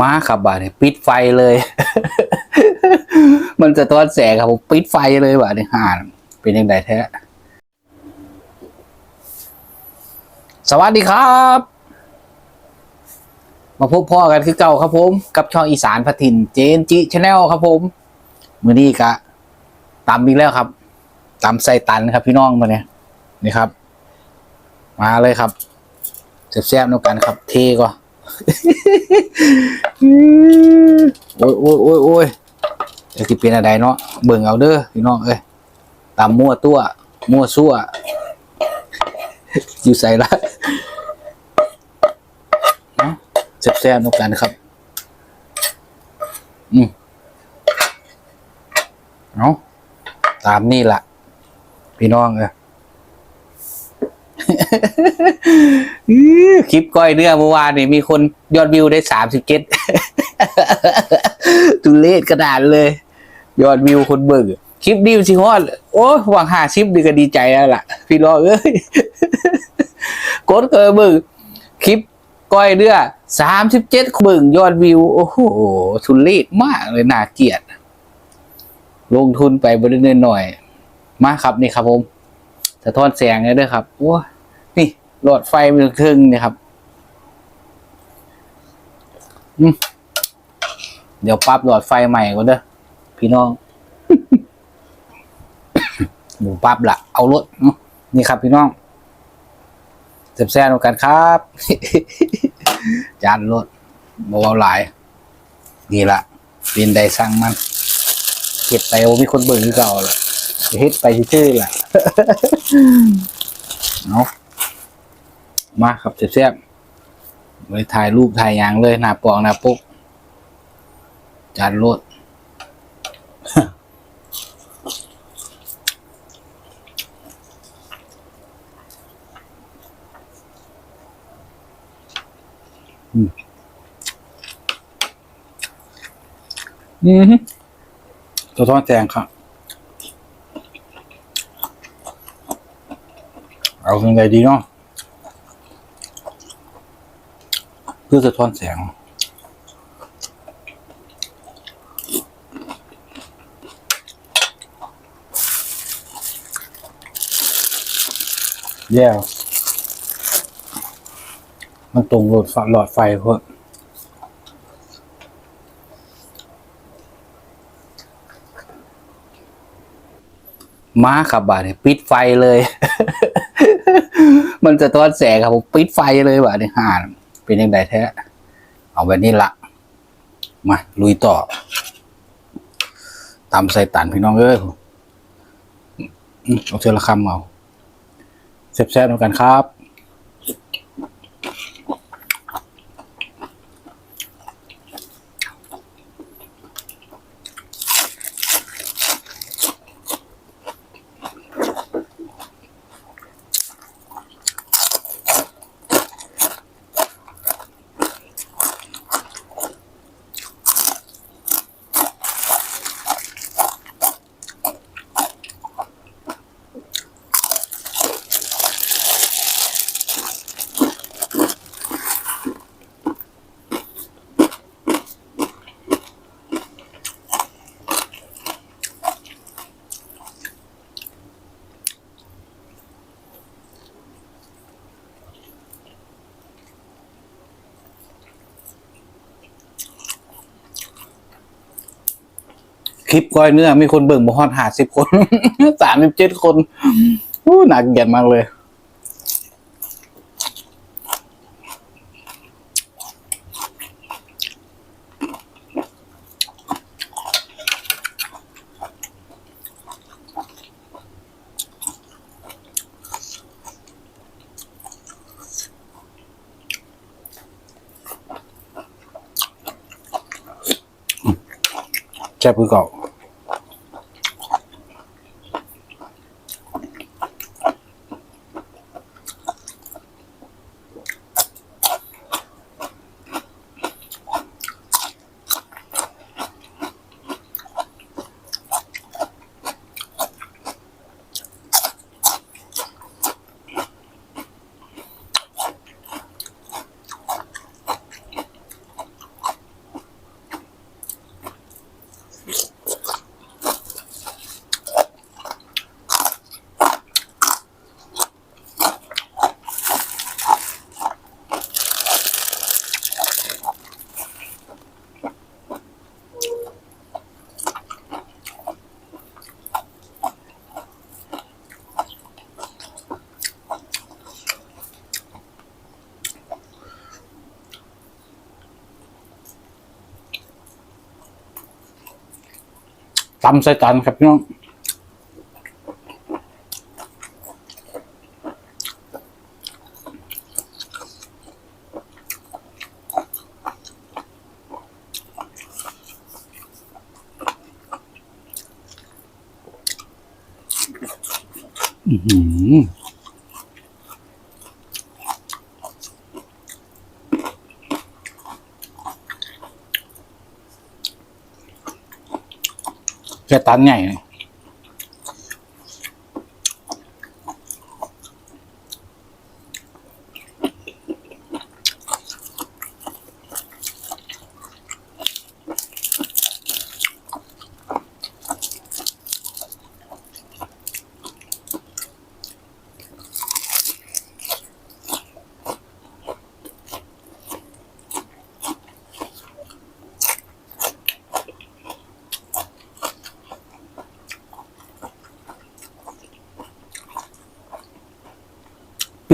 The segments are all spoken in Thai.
ม้าครับบาเนี่ยปิดไฟเลย มันจะต้อนแสงครับผมปิดไฟเลยบาดเนี่ยห่านเป็นยังไงแท้ สวัสดีครับ มาพบพ่อกันคือเก่าครับผม กับช่องอีสานพัทินเจนจิชาแนลครับผม มือนี้กะตำอีกแล้วครับตำใส่ตันครับพี่น้องมาเนี่ยนี่ครับ มาเลยครับแซ่บๆนกันครับ เทก็ โอ้ยโอ้ยโอ้ยโอ้ยจะสิเป็นอะไรเนาะเบิ่งเอาเด้อพี่น้องเอ้ยตำมั่วตัว มั่วซั่วอยู่ใส่ละเนาะแซ่บๆนกันครับ อืมเอาะตามนี่ละพี่น้องเอ้ย คลิปก้อยเนื้อเมื่อวานนี่มีคนยอดวิวได้สามสิบเจ็ดตุเลศกระดานเลย ยอดวิวคนเบิ่งคลิปดิวสิฮอดโอ้หวังหาชิปดีก็ดีใจแล้วล่ะ พี่น้อเอ้ยกดเคยเบิ่งคลิปก้อยเนื้อสามสิบเจ็ดเบิ่งยอดวิว โอ้โหทุเลศมากเลยน่าเกลียดลงทุนไปบริเวณหน่อย มาครับนี่ครับผมสะท้อนแสงเลยด้วยครับ โอ้ หลอดไฟมันครึ่งนี่ครับเดี๋ยวปรับหลอดไฟใหม่ก่อนเด้อพี่น้องหมูปรับละเอารถเนาะนี่ครับพี่น้องเจ็บแซ่บกันครับ จานรถบเอาหลาย นี่ละเป็นใดสั่งมันเก็บไปโอ้มีคนเบิ่อเก่าละเฮ็ดไปชื่อละเอาะ มาครับเสียบๆเลยถ่ายรูปถ่ายยางเลยหน้าปองหน้าปุ๊กจานรถอืมอืมตัวท้องแจงครับเอายังไงดีเนาะ เพื่อสะท้อนแสง แย่มันตรงหลอดหลอดไฟเพื่อมาขับบาดเนี่ยปิดไฟเลย มันจะต้อนแสงครับผมปิดไฟเลยบาดเนี่ยห่าน เป็นยังไงแท้ เอาแบบนี้ละมา ลุยต่อตำใส่ตันพี่น้องเอ้ยเอาเชือละคำเอาแซ่บๆเหมือนกันครับ ลิปก้อยเนื้อ มีคนเบิ่งบ่ฮอดหาสิบคนสามสิบเจ็ดคนอู้หนักเกลียดมากเลยแซ่บ ตำใส่กันครับพี่น้องอื้อหือ แค่ตันใหญ่เลย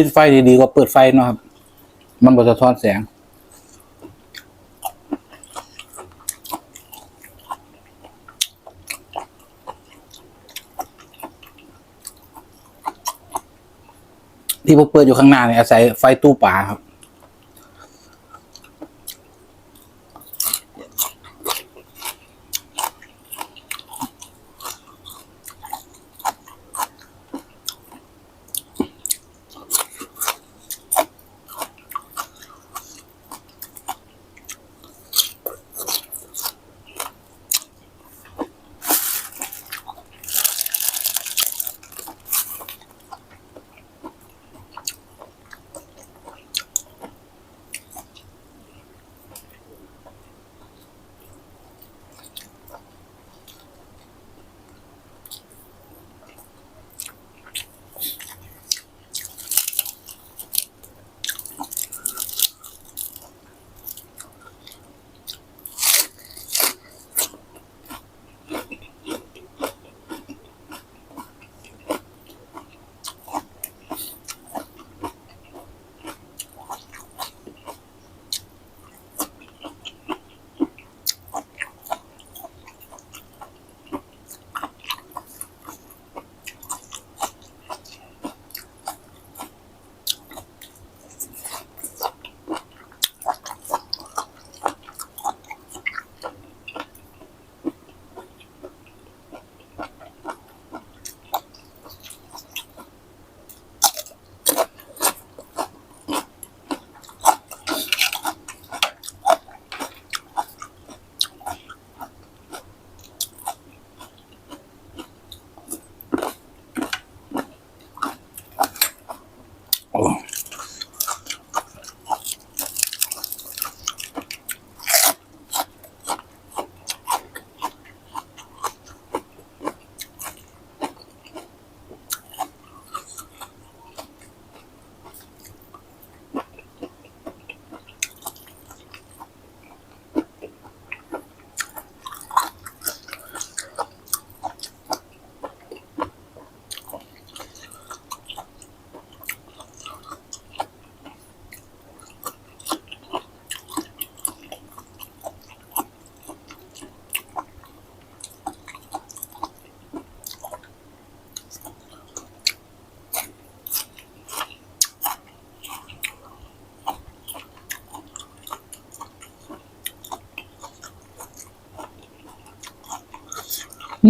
ปิดไฟดีๆกว่าเปิดไฟเนาะครับ มันบ่สะท้อนแสง ที่ผมเปิดอยู่ข้างหน้าเนี่ยอาศัยไฟตู้ปลาครับ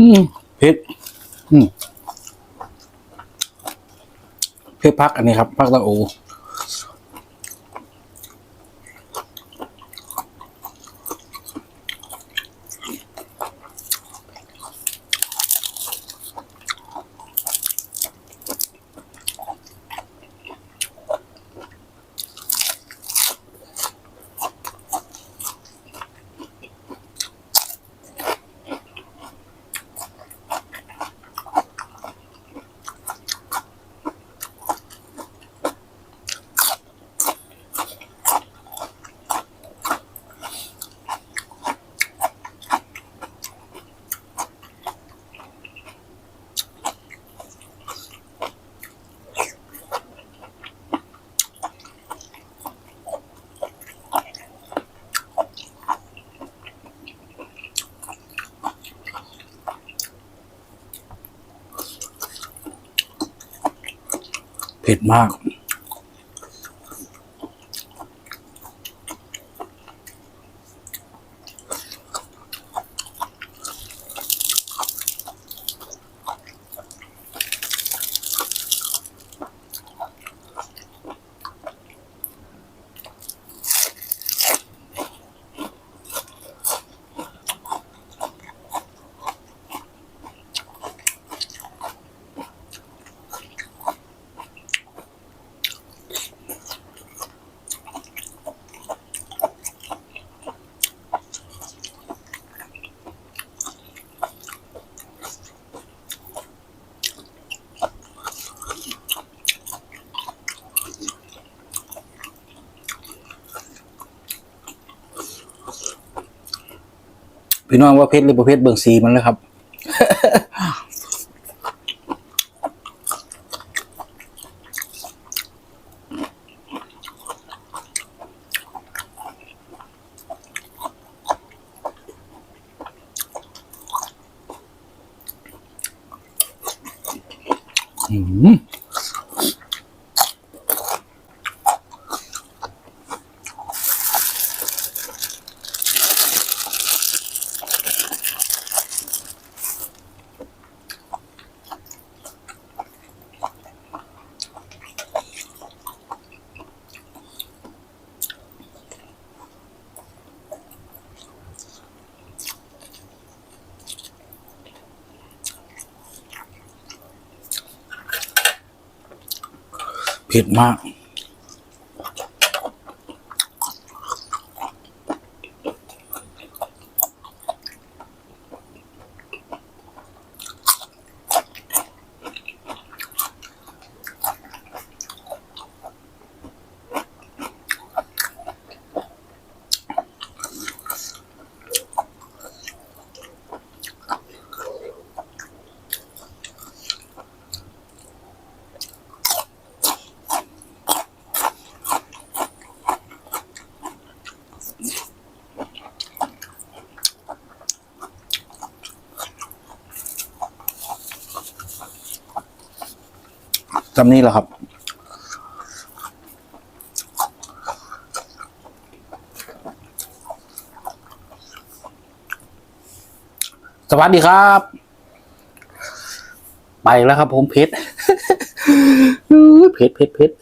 อืมเผ็ดอืมเผ็ดพักอันนี้ครับพักตะโอ เผ็ดมาก พี่น้องว่าเพชรหรือประเภทเบิ่งสีมันแล้วครับ อืม เผ็ดมาก จำนี้แหละครับ สวัสดีครับ ไปแล้วครับผมเพชรเพชรเพชรเพชร